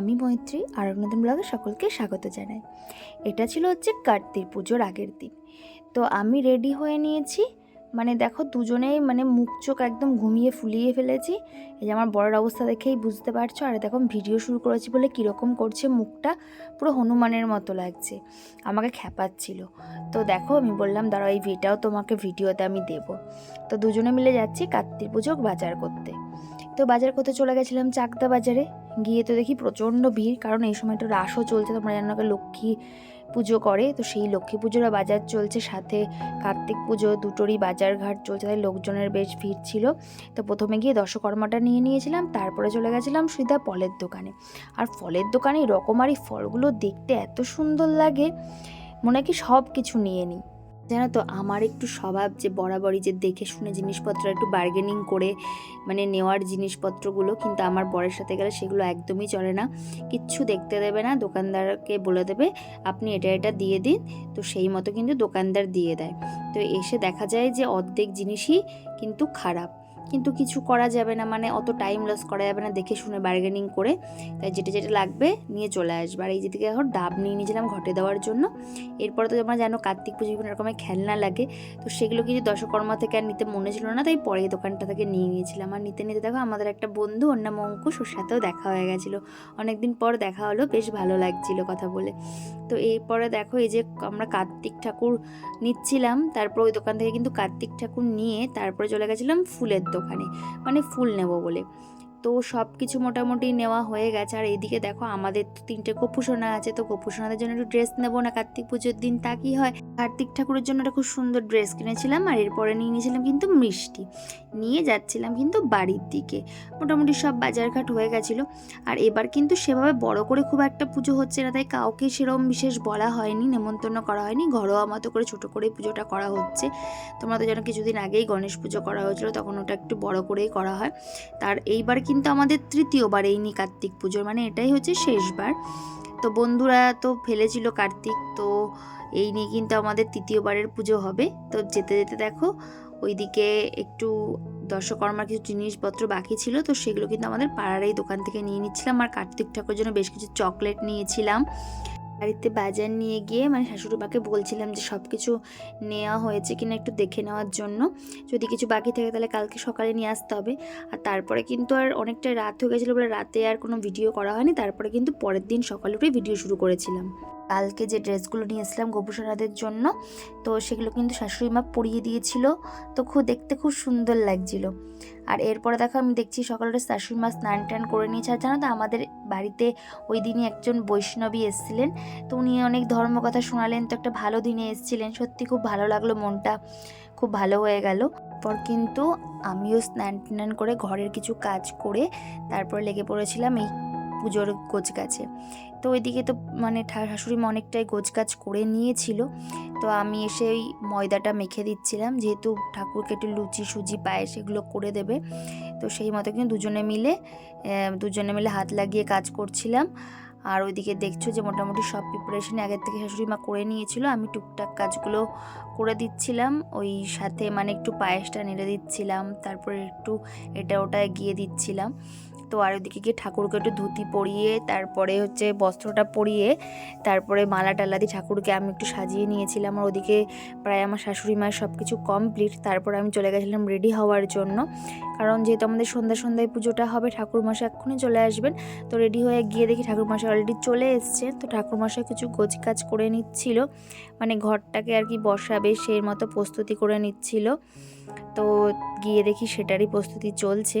আমি মৈত্রী আর নতুন ব্লগে সকলকে স্বাগত জানাই। এটা ছিল হচ্ছে কার্তিক পুজোর আগের দিন। তো আমি রেডি হয়ে নিয়েছি। মানে দেখো দুজনেই মানে মুখ চোখ একদম ঘুমিয়ে ফুলিয়ে ফেলেছি। এই যে আমার বড়ের অবস্থা দেখেই বুঝতে পারছ। আর দেখো ভিডিও শুরু করেছি বলে কীরকম করছে মুখটা। পুরো হনুমানের মতো লাগছে। আমাকে খ্যাপাচ্ছিল। তো দেখো আমি বললাম, দাঁড়াও, এই ভিটাও তোমাকে ভিডিওতে আমি দেবো। তো দুজনে মিলে যাচ্ছি কার্তিক পুজো বাজার করতে। তো বাজার করতে চলে গেছিলাম চাকদা বাজারে। গিয়ে তো দেখি প্রচণ্ড ভিড় কারণ এই সময় তো রাসও চলছে তোমরা জানো না, লক্ষ্মী পুজো করে। তো সেই লক্ষ্মী পুজোরও বাজার চলছে সাথে কার্তিক পুজো দুটোরই বাজার ঘাট চলছে তাই লোকজনের বেশ ভিড় ছিল। তো প্রথমে গিয়ে দশকর্মাটা নিয়ে নিয়েছিলাম তারপরে চলে গেছিলাম সিধা ফলের দোকানে। আর ফলের দোকানে রকমারি ফলগুলো দেখতে এত সুন্দর লাগে মনে কি সব কিছু নিয়ে নিই। জানো তো, আমার একটু স্বভাব যে বরাবরই যে দেখে শুনে জিনিসপত্র একটু বার্গেনিং করে মানে নেওয়ার জিনিসপত্রগুলো, কিন্তু আমার বরের সাথে গেলে সেগুলো একদমই চলে না। কিচ্ছু দেখতে দেবে না, দোকানদারকে বলে দেবে, আপনি এটা এটা দিয়ে দিন। তো সেই মতো কিন্তু দোকানদার দিয়ে দেয়। তো এসে দেখা যায় যে অর্ধেক জিনিসই কিন্তু খারাপ। কিন্তু কিছু করা যাবে না মানে অত টাইম লস করা যাবে না, দেখে শুনে বার্গেনিং করে। তাই যেটা যেটা লাগবে নিয়ে চলে আসবে। আর এই যে থেকে এখন ডাব নিয়ে নিয়েছিলাম ঘটে দেওয়ার জন্য। এরপরে তো তোমরা জানো কার্তিক পুজো বিভিন্ন রকমের খেলনা লাগে। তো সেগুলো কিন্তু দশকর্মা থেকে আর নিতে মনে ছিল না, তাই পরে দোকানটা থেকে নিয়ে নিয়েছিলাম। আর নিতে নিতে দেখো আমাদের একটা বন্ধু নাম অঙ্কুশ, ওর সাথেও দেখা হয়ে গেছিল। অনেকদিন পর দেখা হলো, বেশ ভালো লাগছিল কথা বলে। তো এরপরে দেখো এই যে আমরা কার্তিক ঠাকুর নিচ্ছিলাম, তারপর ওই দোকান থেকে কিন্তু কার্তিক ঠাকুর নিয়ে তারপরে চলে গেছিলাম ফুলের দোকানে। মানে ফুল নেব বলে। তো সব কিছু মোটামুটি নেওয়া হয়ে গেছে। আর এদিকে দেখো, আমাদের তো তিনটে গোপুসোনা আছে। তো গোপুসোনাদের জন্য একটু ড্রেস নেব না কার্তিক পুজোর দিন, তা কি হয়? কার্তিক ঠাকুরের জন্য একটা খুব সুন্দর ড্রেস কিনেছিলাম আর এরপরে নিয়ে নিয়েছিলাম কিন্তু মিষ্টি। নিয়ে যাচ্ছিলাম কিন্তু বাড়ির দিকে। মোটামুটি সব বাজারঘাট হয়ে গেছিল। আর এবার কিন্তু সেভাবে বড় করে খুব একটা পুজো হচ্ছে না, তাই কাউকে সেরকম বিশেষ বলা হয়নি, নেমন্তন্ন করা হয়নি। ঘরোয়া মতো করে ছোট করে পুজোটা করা হচ্ছে। তোমরা তো যেন কিছুদিন আগেই গণেশ পুজো করা হয়েছিল, তখন ওটা একটু বড় করেই করা হয়। তার এইবার কিন্তু আমাদের তৃতীয়বার এই নি কার্তিক পুজোর মানে এটাই হচ্ছে শেষবার। তো বন্ধুরা তো ফেলেছিল কার্তিক, তো এই নিয়ে কিন্তু আমাদের তৃতীয়বারের পুজো হবে। তো যেতে যেতে দেখো, ওইদিকে একটু দর্শকর্মার কিছু জিনিসপত্র বাকি ছিল, তো সেগুলো কিন্তু আমাদের পাড়ার এই দোকান থেকে নিয়ে নিচ্ছিলাম। আর কার্তিক ঠাকুরের জন্য বেশ কিছু চকলেট নিয়েছিলাম। বাড়িতে বাজার নিয়ে গিয়ে মানে শাশুড়ি মাকে বলছিলাম যে সব কিছু নেওয়া হয়েছে কিনা একটু দেখে নেওয়ার জন্য। যদি কিছু বাকি থাকে তাহলে কালকে সকালে নিয়ে আসতে হবে। আর তারপরে কিন্তু আর অনেকটা রাত হয়ে গেছিল বলে রাতে আর কোনো ভিডিও করা হয়নি। তারপরে কিন্তু পরের দিন সকালে উঠে ভিডিও শুরু করেছিলাম। কালকে যে ড্রেসগুলো নিয়ে এসেছিলাম গোপুসোনাদের জন্য, তো সেগুলো কিন্তু শাশুড়ি মা পরিয়ে দিয়েছিল। তো খুব দেখতে খুব সুন্দর লাগছিল। আর এরপরে দেখো আমি দেখছি সকালে শাশুড়ি মা স্নান টান করে নিয়েছে। আর জানো তো আমাদের বাড়িতে ওই দিনই একজন বৈষ্ণবী এসেছিলেন। তো উনি অনেক ধর্মকথা শোনালেন, তো একটা ভালো দিনে এসেছিলেন। সত্যি খুব ভালো লাগল, মনটা খুব ভালো হয়ে গেল। পর কিন্তু আমিও স্নান টান করে ঘরের কিছু কাজ করে তারপর লেগে পড়েছিলাম এই পুজোর গোছ গাছে তো ওইদিকে তো মানে শাশুড়ি মা অনেকটাই গোছ গাছ করে নিয়েছিল। তো আমি এসে ওই ময়দাটা মেখে দিচ্ছিলাম। যেহেতু ঠাকুরকে একটু লুচি, সুজি, পায়েস এগুলো করে দেবে। তো সেই মতো কিন্তু দুজনে মিলে দুজনে মিলে হাত লাগিয়ে কাজ করছিলাম। আর ওইদিকে দেখছ যে মোটামুটি সব প্রিপারেশন আগের থেকে শাশুড়ি মা করে নিয়েছিল। আমি টুকটাক কাজগুলো করে দিচ্ছিলাম। ওই সাথে মানে একটু পায়েসটা নেড়ে দিচ্ছিলাম। তারপরে একটু এটা ওটা গিয়ে দিচ্ছিলাম। তো আর ওদিকে গিয়ে ঠাকুরকে একটু ধুতি পরিয়ে, তারপরে হচ্ছে বস্ত্রটা পরিয়ে, তারপরে মালা টালা দিয়ে ঠাকুরকে আমি একটু সাজিয়ে নিয়েছিলাম। আর ওদিকে প্রায় আমার শাশুড়ি মায়ের সব কিছু কমপ্লিট তারপরে আমি চলে গেছিলাম রেডি হওয়ার জন্য। কারণ যেহেতু আমাদের সন্ধ্যা সন্ধ্যায় পুজোটা হবে, ঠাকুরমশাই এক্ষুনি চলে আসবেন। তো রেডি হয়ে গিয়ে দেখি ঠাকুরমশাই অলরেডি চলে এসছে। তো ঠাকুরমশাই কিছু গোছ কাজ করে নিচ্ছিল। মানে ঘরটাকে আর কি বসাবে, সেই মতো প্রস্তুতি করে নিচ্ছিল। তো গিয়ে দেখি সেটারই প্রস্তুতি চলছে।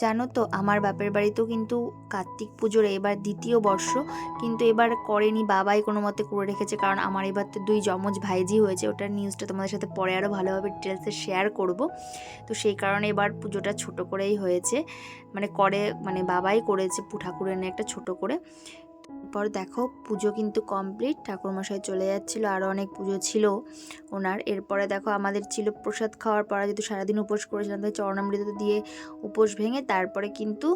জানো তো, আমার বাপের বাড়িতেও কিন্তু কার্তিক পুজোর এবার দ্বিতীয় বর্ষ। কিন্তু এবার করেনি, বাবাই কোনো মতে করে রেখেছে। কারণ আমার এবার তো দুই যমজ ভাইজি হয়েছে, ওটার নিউজটা তোমাদের সাথে পরে আরও ভালোভাবে ডিটেলসে শেয়ার করব। তো সেই কারণে এবার পুজোটা ছোট করেই হয়েছে। মানে করে মানে বাবাই করেছে পুঠাকুরে এনে একটা ছোট করে। তারপর দেখো পুজো কিন্তু কমপ্লিট। ঠাকুরমশাই চলে যাচ্ছিল আরও অনেক পুজো ছিল ওনার। এরপরে দেখো আমাদের ছিল প্রসাদ খাওয়ার পর, যেহেতু সারাদিন উপোস করেছিলাম, তাই চরণামৃত দিয়ে উপোস ভেঙে তারপরে কিন্তু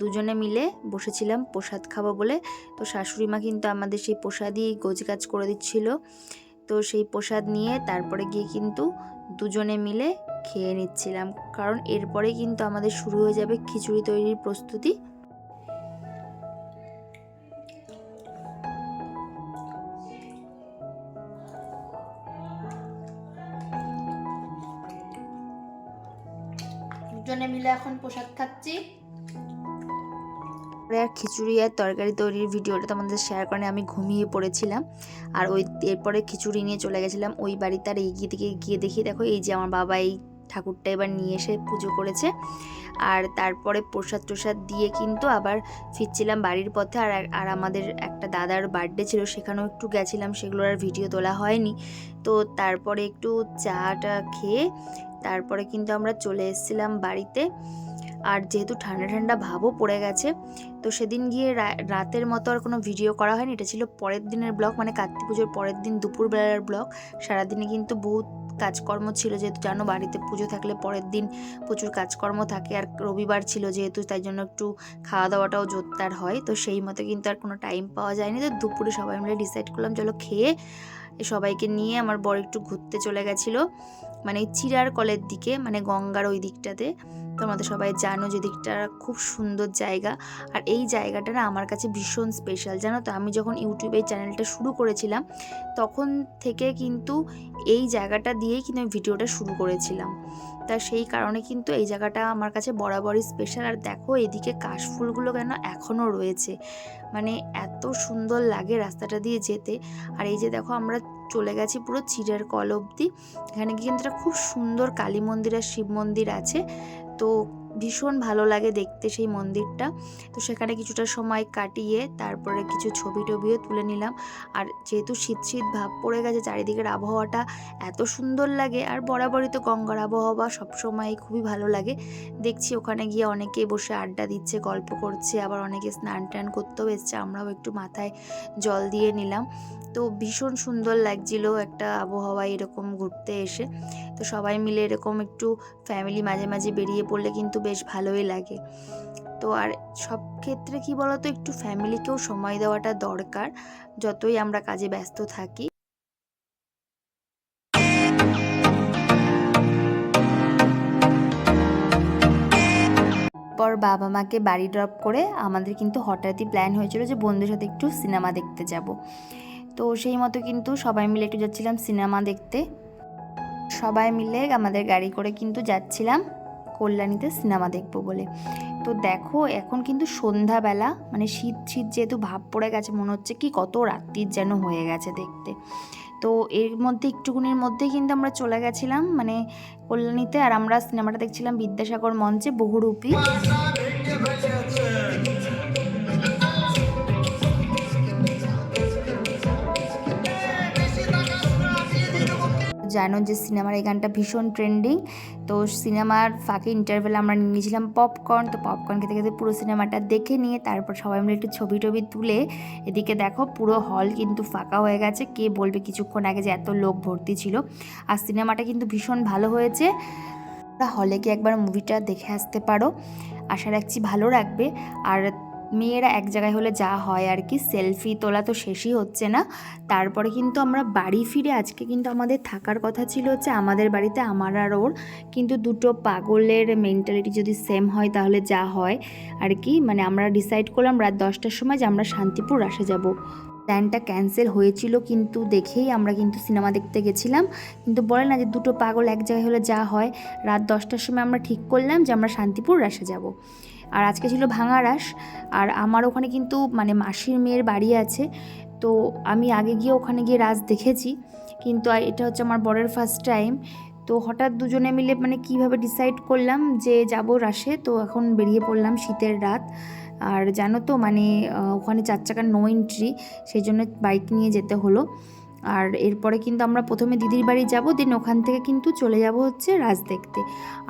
দুজনে মিলে বসেছিলাম প্রসাদ খাব বলে। তো শাশুড়ি মা কিন্তু আমাদের সেই প্রসাদই গোজগাছ করে দিচ্ছিল। তো সেই প্রসাদ নিয়ে তারপরে গিয়ে কিন্তু দুজনে মিলে খেয়ে নিচ্ছিলাম। কারণ এরপরে কিন্তু আমাদের শুরু হয়ে যাবে খিচুড়ি তৈরির প্রস্তুতি। দুজনে মিলে এখন প্রসাদ খাচ্ছি। আর খিচুড়ি আর তরকারি তৈরির ভিডিওটা তোমাদের শেয়ার করে আমি ঘুমিয়ে পড়েছিলাম। আর ওই এরপরে খিচুড়ি নিয়ে চলে গেছিলাম, ওই বাড়িতে আর এগিয়ে দিকে গিয়ে দেখি, দেখো এই যে আমার বাবা এই ঠাকুরটা এবার নিয়ে এসে পুজো করেছে। আর তারপরে প্রসাদ টসাদ দিয়ে কিন্তু আবার ফিরছিলাম বাড়ির পথে, আর আর আমাদের একটা দাদার বার্থডে ছিল, সেখানেও একটু গেছিলাম, সেগুলোর আর ভিডিও তোলা হয়নি। তো তারপরে একটু চাটা খেয়ে তারপরে কিন্তু আমরা চলে এসেছিলাম বাড়িতে। আর যেহেতু ঠান্ডা ঠান্ডা ভাবও পড়ে গেছে, তো সেদিন গিয়ে রাতের মতো আর কোনো ভিডিও করা হয়নি। এটা ছিল পরের দিনের ব্লগ মানে কার্তিক পুজোর পরের দিন দুপুরবেলার ব্লগ সারাদিনে কিন্তু বহুত কাজকর্ম ছিল, যেহেতু জানো বাড়িতে পুজো থাকলে পরের দিন প্রচুর কাজকর্ম থাকে। আর রবিবার ছিল যেহেতু, তাই জন্য একটু খাওয়া দাওয়াটাও জোরদার হয়। তো সেই মতো কিন্তু আর কোনো টাইম পাওয়া যায়নি। তো দুপুরে সবাই মিলে ডিসাইড করলাম, চলো খেয়ে সবাইকে নিয়ে আমার বর একটু ঘুরতে চলে গেছিল। মানে চিরার কলের দিকে মানে গঙ্গার ওই দিকটাতে। তোমরা তো সবাই জানো যে দিকটা খুব সুন্দর জায়গা। আর এই জায়গাটা না আমার কাছে ভীষণ স্পেশাল জানো তো? আমি যখন ইউটিউবে চ্যানেলটা শুরু করেছিলাম, তখন থেকে কিন্তু এই জায়গাটা দিয়েই কিন্তু আমি ভিডিওটা শুরু করেছিলাম। তা সেই কারণে কিন্তু এই জায়গাটা আমার কাছে বরাবরই স্পেশাল আর দেখো, এদিকে কাশফুলগুলো কেন এখনও রয়েছে? মানে এত সুন্দর লাগে রাস্তাটা দিয়ে যেতে। আর এই যে দেখো, আমরা চলে গেছি পুরো চিড়ের কল অবধি। এখানে কিন্তু খুব সুন্দর কালী মন্দির আর শিব মন্দির আছে। তো ভীষণ ভালো লাগে দেখতে সেই মন্দিরটা। তো সেখানে কিছুটা সময় কাটিয়ে তারপরে কিছু ছবি টবিও তুলে নিলাম। আর যেহেতু শীত শীত ভাব পড়ে গেছে, চারিদিকের আবহাওয়াটা এত সুন্দর লাগে। আর বরাবরই তো গঙ্গার আবহাওয়া সবসময় খুবই ভালো লাগে। দেখছি ওখানে গিয়ে অনেকে বসে আড্ডা দিচ্ছে, গল্প করছে, আবার অনেকে স্নান টান করতেও এসছে। আমরাও একটু মাথায় জল দিয়ে নিলাম। তো ভীষণ সুন্দর লাগছিল একটা আবহাওয়া এরকম ঘুরতে এসে। তো সবাই মিলে এরকম একটু ফ্যামিলি মাঝে মাঝে বেরিয়ে পড়লে কিন্তু বেশ ভালোই লাগে। তো আর সব ক্ষেত্রে কি বলতো, একটু ফ্যামিলিকেও সময় দেওয়াটা দরকার, যতই আমরা কাজে ব্যস্ত থাকি। পর বাবা মাকে বাড়ি ড্রপ করে আমাদের কিন্তু হঠাৎই প্ল্যান হয়েছিল যে বন্ধুদের সাথে একটু সিনেমা দেখতে যাব। তো সেই মতো কিন্তু সবাই মিলে একটু যাচ্ছিলাম সিনেমা দেখতে। সবাই মিলে আমাদের গাড়ি করে কিন্তু যাচ্ছিলাম। কল্যাণীতে সিনেমা দেখব বলে। তো দেখো, এখন কিন্তু সন্ধ্যাবেলা মানে শীত শীত যেহেতু ভাব পড়ে গেছে, মনে হচ্ছে কি কত রাত্রির যেন হয়ে গেছে দেখতে। তো এর মধ্যে, একটুকুনির মধ্যে কিন্তু আমরা চলে গেছিলাম মানে কল্যাণীতে, আর আমরা সিনেমাটা দেখছিলাম বিদ্যাসাগর মঞ্চে বহুরূপী। জানো যে সিনেমার এই গানটা ভীষণ ট্রেন্ডিং। তো সিনেমার ফাঁকে ইন্টারভেল আমরা নিয়েছিলাম পপকর্ন তো পপকর্ন খেতে খেতে পুরো সিনেমাটা দেখে নিয়ে তারপর সবাই মিলে একটু ছবি টবি তুলে এদিকে দেখো পুরো হল কিন্তু ফাঁকা হয়ে গেছে। কে বলবে কিছুক্ষণ আগে যে এত লোক ভর্তি ছিল। আর সিনেমাটা কিন্তু ভীষণ ভালো হয়েছে। হলে গিয়ে একবার মুভিটা দেখে আসতে পারো। আশা রাখছি ভালো রাখবে আর মেয়েরা এক জায়গায় হলে যা হয় আর কি সেলফি তোলা তো শেষই হচ্ছে না। তারপরে কিন্তু আমরা বাড়ি ফিরে, আজকে কিন্তু আমাদের থাকার কথা ছিল হচ্ছে আমাদের বাড়িতে আমার আর ওর, কিন্তু দুটো পাগলের মেন্টালিটি যদি সেম হয় তাহলে যা হয় আর কি। মানে আমরা ডিসাইড করলাম রাত দশটার সময় যে আমরা শান্তিপুর আসে যাব। প্ল্যানটা ক্যান্সেল হয়েছিল কিন্তু দেখেই আমরা কিন্তু সিনেমা দেখতে গেছিলাম। কিন্তু বলে না যে দুটো পাগল এক জায়গায় হলে যা হয়, রাত দশটার সময় আমরা ঠিক করলাম যে আমরা শান্তিপুর রাসে যাব। আর আজকে ছিল ভাঙা রাস, আর আমার ওখানে কিন্তু মানে মাসির মেয়ের বাড়ি আছে, তো আমি আগে গিয়ে ওখানে গিয়ে রাস দেখেছি, কিন্তু এটা হচ্ছে আমার বরের ফার্স্ট টাইম তো হঠাৎ দুজনে মিলে মানে কীভাবে ডিসাইড করলাম যে যাব রাশে তো এখন বেরিয়ে পড়লাম শীতের রাত, আর জানো তো মানে ওখানে চার চাকার নো এন্ট্রি সেই জন্য বাইক নিয়ে যেতে হলো আর এরপরে কিন্তু আমরা প্রথমে দিদির বাড়ি যাব, দেন ওখান থেকে কিন্তু চলে যাব হচ্ছে রাজ দেখতে।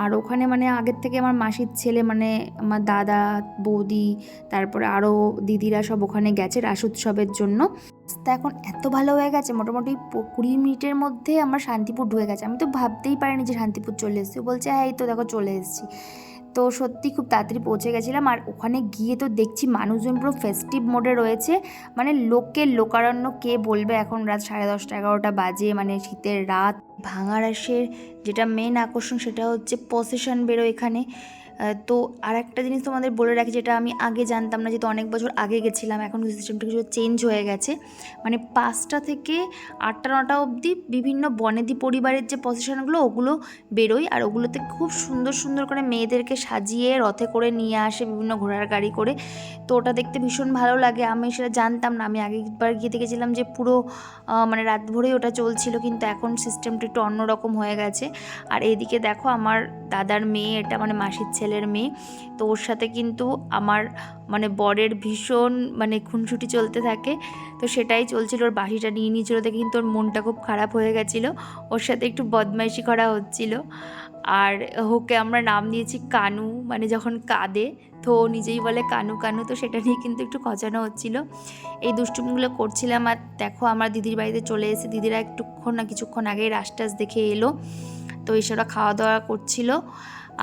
আর ওখানে মানে আগের থেকে আমার মাসির ছেলে মানে আমার দাদা, বৌদি, তারপরে আরও দিদিরা সব ওখানে গেছে রাস উৎসবের জন্য। তা এখন এত ভালো হয়ে গেছে, মোটামুটি কুড়ি মিনিটের মধ্যে আমার শান্তিপুর ঢুকে গেছে। আমি তো ভাবতেই পারিনি যে শান্তিপুর চলে এসেছি। বলছে হ্যাঁ এই তো দেখো চলে এসেছি। তো সত্যি খুব তাড়াতাড়ি পৌঁছে গেছিলাম। আর ওখানে গিয়ে তো দেখছি মানুষজন পুরো ফেস্টিভ মোডে রয়েছে। মানে লোকে লোকারণ্য কে বলবে? এখন রাত সাড়ে দশটা, এগারোটা বাজে মানে শীতের রাত। ভাঙারাসের যেটা মেন আকর্ষণ সেটা হচ্ছে পসেশন বেরো এখানে। তো আর একটা জিনিস তোমাদের বলে রাখি, যেটা আমি আগে জানতাম না, যেহেতু অনেক বছর আগে গেছিলাম, এখন সিস্টেমটা কিছু চেঞ্জ হয়ে গেছে। মানে পাঁচটা থেকে আটটা, নটা অবধি বিভিন্ন বনেদি পরিবারের যে প্রসেশনগুলো ওগুলো বেরোয়। আর ওগুলোতে খুব সুন্দর সুন্দর করে মেয়েদেরকে সাজিয়ে, রথে করে নিয়ে আসে, বিভিন্ন ঘোড়ার গাড়ি করে। তো ওটা দেখতে ভীষণ ভালো লাগে। আমি সেটা জানতাম না। আমি আগেরবার গিয়ে দেখেছিলাম যে পুরো মানে রাত ভরেই ওটা চলছিল, কিন্তু এখন সিস্টেমটা একটু অন্যরকম হয়ে গেছে। আর এইদিকে দেখো, আমার দাদার মেয়ে, এটা মানে মাসির ছেলের মেয়ে। তো ওর সাথে কিন্তু আমার মানে বরের ভীষণ মানে খুনসুটি চলতে থাকে। তো সেটাই চলছিল, ওর বাসিটা নিয়ে নিয়েছিল দেখে কিন্তু ওর মনটা খুব খারাপ হয়ে গেছিল। ওর সাথে একটু বদমাইশি করা হচ্ছিল। আর ওকে আমরা নাম দিয়েছি কানু মানে যখন কাঁদে, তো নিজেই বলে কানু কানু, তো সেটা নিয়ে কিন্তু একটু খচানো হচ্ছিল। এই দুষ্টুমিগুলো করছিলাম আর দেখো আমার দিদির বাড়িতে চলে এসে দিদিরা একটুক্ষণ না কিছুক্ষণ আগেই রাস্টাস দেখে এলো। তো এসবরা খাওয়া দাওয়া করছিল।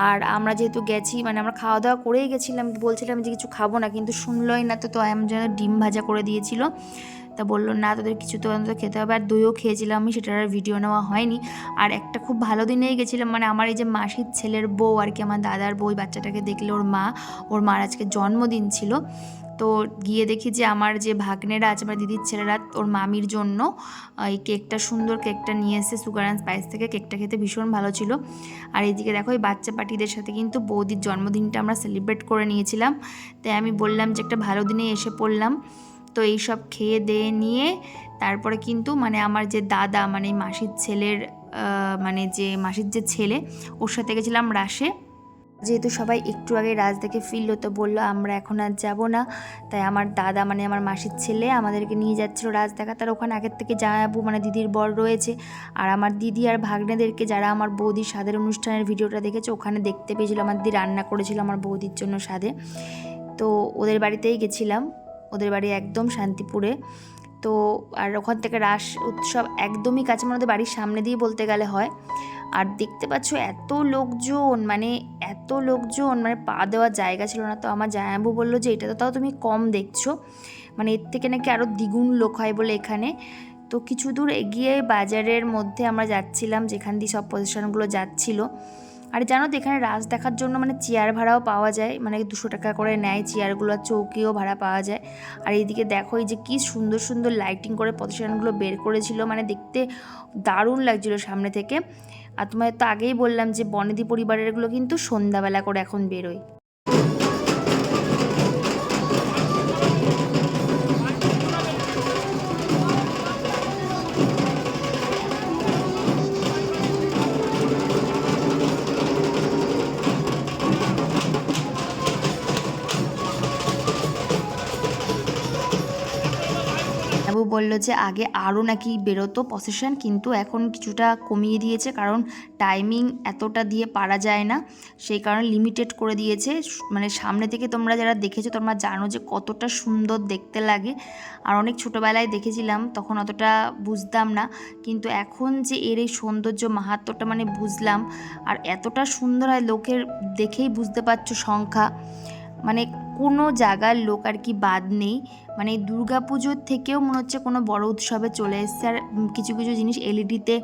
আর আমরা যেহেতু গেছি মানে আমরা খাওয়া দাওয়া করেই গেছিলাম, বলছিলাম যে কিছু খাব না, কিন্তু শুনলোই না তো তো আমার জন্য ডিম ভাজা করে দিয়েছিল। তা বলল, না, তোদের কিছু তো অন্তত খেতে হবে। আর দইও খেয়েছিলাম আমি, সেটার আর ভিডিও নেওয়া হয়নি। আর একটা খুব ভালো দিনেই গেছিলাম মানে আমার এই যে মাসির ছেলের বউ আর কি, আমার দাদার বউ বাচ্চাটাকে দেখলে ওর মা, ওর মার আজকে জন্মদিন ছিল। তো গিয়ে দেখি যে আমার যে ভাগ্নেরা আছে আমার দিদির ছেলেরা, ওর মামির জন্য এই কেকটা সুন্দর কেকটা নিয়ে এসে সুগার অ্যান্ড স্পাইস থেকে কেকটা খেতে ভীষণ ভালো ছিল। আর এইদিকে দেখো এই বাচ্চা পার্টিদের সাথে কিন্তু বৌদির জন্মদিনটা আমরা সেলিব্রেট করে নিয়েছিলাম। তাই আমি বললাম যে একটা ভালো দিনে এসে পড়লাম। তো এইসব খেয়ে দিয়ে নিয়ে তারপরে কিন্তু মানে আমার যে দাদা মানে মাসির ছেলের মানে যে মাসির যে ছেলে, ওর সাথে গেছিলাম রাসে। যেহেতু সবাই একটু আগে রাজ দেখে ফিরলো, তো বলল, আমরা এখন আর যাব না। তাই আমার দাদা মানে আমার মাসির ছেলে, আমাদেরকে নিয়ে যাচ্ছিল রাজ দেখা তার ওখানে আগের থেকে জানাব মানে দিদির বর রয়েছে। আর আমার দিদি আর ভাগ্নেদেরকে, যারা আমার বৌদির স্বাদের অনুষ্ঠানের ভিডিওটা দেখেছে, ওখানে দেখতে পেয়েছিল। আমার দিদি রান্না করেছিল আমার বৌদির জন্য স্বাদে তো ওদের বাড়িতেই গেছিলাম। ওদের বাড়ি একদম শান্তিপুরে। তো আর ওখান থেকে রাস, উৎসব একদমই কাছে মানে ওদের বাড়ির সামনে দিয়ে বলতে গেলে হয়। আর দেখতে পাচ্ছ এত লোকজন মানে এত লোকজন মানে পা দেওয়ার জায়গা ছিল না। তো আমার জায়াবু বলল যে, এটা তো তাও তুমি কম দেখছ। মানে এর থেকে নাকি আরও দ্বিগুণ লোক হয় বলে এখানে। তো কিছু দূর এগিয়ে বাজারের মধ্যে আমরা যাচ্ছিলাম, যেখান দিয়ে সব পজিশনগুলো যাচ্ছিল। আর জানো তো, এখানে রাস দেখার জন্য মানে চেয়ার ভাড়াও পাওয়া যায়। মানে দুশো টাকা করে নেয় চেয়ারগুলো আর চৌকিও ভাড়া পাওয়া যায়। আর এইদিকে দেখো এই যে কি সুন্দর সুন্দর লাইটিং করে পজিশনগুলো বের করেছিল। মানে দেখতে দারুণ লাগছিল সামনে থেকে। আর তোমায় তো আগেই বললাম যে বনেদি পরিবারেরগুলো কিন্তু সন্ধ্যাবেলা করে এখন বেরোয়। যে আগে আরও নাকি বেরোতো প্রসেশন কিন্তু এখন কিছুটা কমিয়ে দিয়েছে কারণ টাইমিং এতটা দিয়ে পারা যায় না। সেই কারণে লিমিটেড করে দিয়েছে। মানে সামনে থেকে তোমরা যারা দেখেছ, তোমরা জানো যে কতটা সুন্দর দেখতে লাগে। আর অনেক ছোটোবেলায় দেখেছিলাম, তখন অতটা বুঝতাম না। কিন্তু এখন যে এর এই সৌন্দর্য মাহাত্ম্যটা মানে বুঝলাম। আর এতটা সুন্দর হয়, লোকের দেখেই বুঝতে পারছ সংখ্যা। মানে কোনো জায়গার লোক আর কি বাদ নেই। মানে এই দুর্গাপুজোর থেকেও মনে হচ্ছে কোনো বড় উৎসবে চলে এসছে। আর কিছু কিছু জিনিস এলইডিতে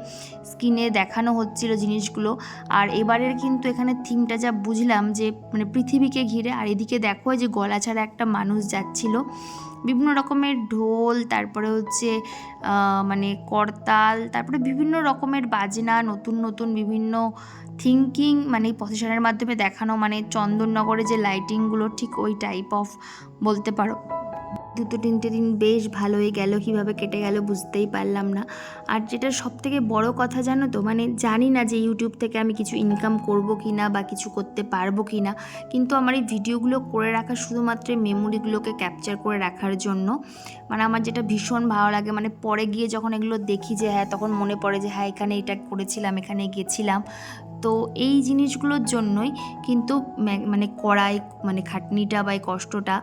স্ক্রিনে দেখানো হচ্ছিল জিনিসগুলো। আর এবারের কিন্তু এখানে থিমটা যা বুঝলাম যে মানে পৃথিবীকে ঘিরে, আর এদিকে দেখো যে গলা ছাড়া একটা মানুষ যাচ্ছিল। বিভিন্ন রকমের ঢোল, তারপরে হচ্ছে মানে করতাল, তারপরে বিভিন্ন রকমের বাজনা, নতুন নতুন বিভিন্ন থিঙ্কিং মানে এই প্রসেশনের মাধ্যমে দেখানো মানে চন্দননগরে যে লাইটিংগুলো ঠিক ওই টাইপ অফ বলতে পারো। দুটো তিনটে দিন বেশ ভালোই গেল, কীভাবে কেটে গেল বুঝতেই পারলাম না। আর যেটা সব থেকে বড় কথা জানো তো মানে জানি না যে ইউটিউব থেকে আমি কিছু ইনকাম করব কি না বা কিছু করতে পারব কি না কিন্তু আমার এই ভিডিওগুলো করে রাখা শুধুমাত্র মেমোরিগুলোকে ক্যাপচার করে রাখার জন্য। মানে আমার যেটা ভীষণ ভালো লাগে মানে পরে গিয়ে যখন এগুলো দেখি যে হ্যাঁ তখন মনে পড়ে যে হ্যাঁ এখানে এটা করেছিলাম, এখানে গেছিলাম। তো এই জিনিসগুলোর জন্যই কিন্তু মানে কড়াই মানে খাটনিটা বা এই কষ্টটা,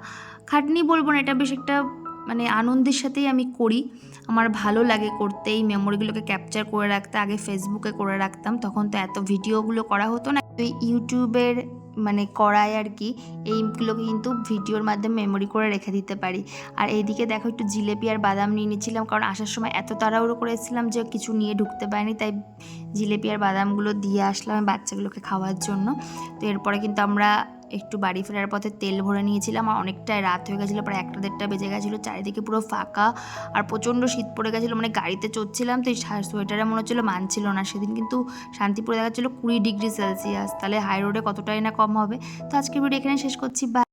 খাটনি বলব না, এটা বেশ একটা মানে আনন্দের সাথেই আমি করি। আমার ভালো লাগে করতে, এই মেমোরিগুলোকে ক্যাপচার করে রাখতে, আগে ফেসবুকে করে রাখতাম, তখন তো এত ভিডিওগুলো করা হতো না। তো ইউটিউবের মানে করায় আর কি, এইগুলোকে কিন্তু ভিডিওর মাধ্যমে মেমোরি করে রেখে দিতে পারি। আর এইদিকে দেখো একটু জিলেপি আর বাদাম নিয়ে নিয়েছিলাম, কারণ আসার সময় এত তাড়াহুড়ো করে এসেছিলাম যে কিছু নিয়ে ঢুকতে পারিনি, তাই জিলেপি আর বাদামগুলো দিয়ে আসলাম বাচ্চাগুলোকে খাওয়ার জন্য। তো এরপরে কিন্তু আমরা একটু বাড়ি ফেরার পথে তেল ভরে নিয়েছিলাম, আর অনেকটাই রাত হয়ে গেছিল, প্রায় একটা দেড়টা বেজে গেছিল, চারিদিকে পুরো ফাঁকা, আর প্রচণ্ড শীত পড়ে গেছিল মানে গাড়িতে চড়ছিলাম, তো এই সোয়েটারে মনে হচ্ছিল মানছিল না, সেদিন কিন্তু শান্তিপুরে দেখাচ্ছিলো কুড়ি ডিগ্রি সেলসিয়াস, তাহলে হাই রোডে কতটাই না কম হবে। তো আজকের ভিডিও এখানে শেষ করছি। বা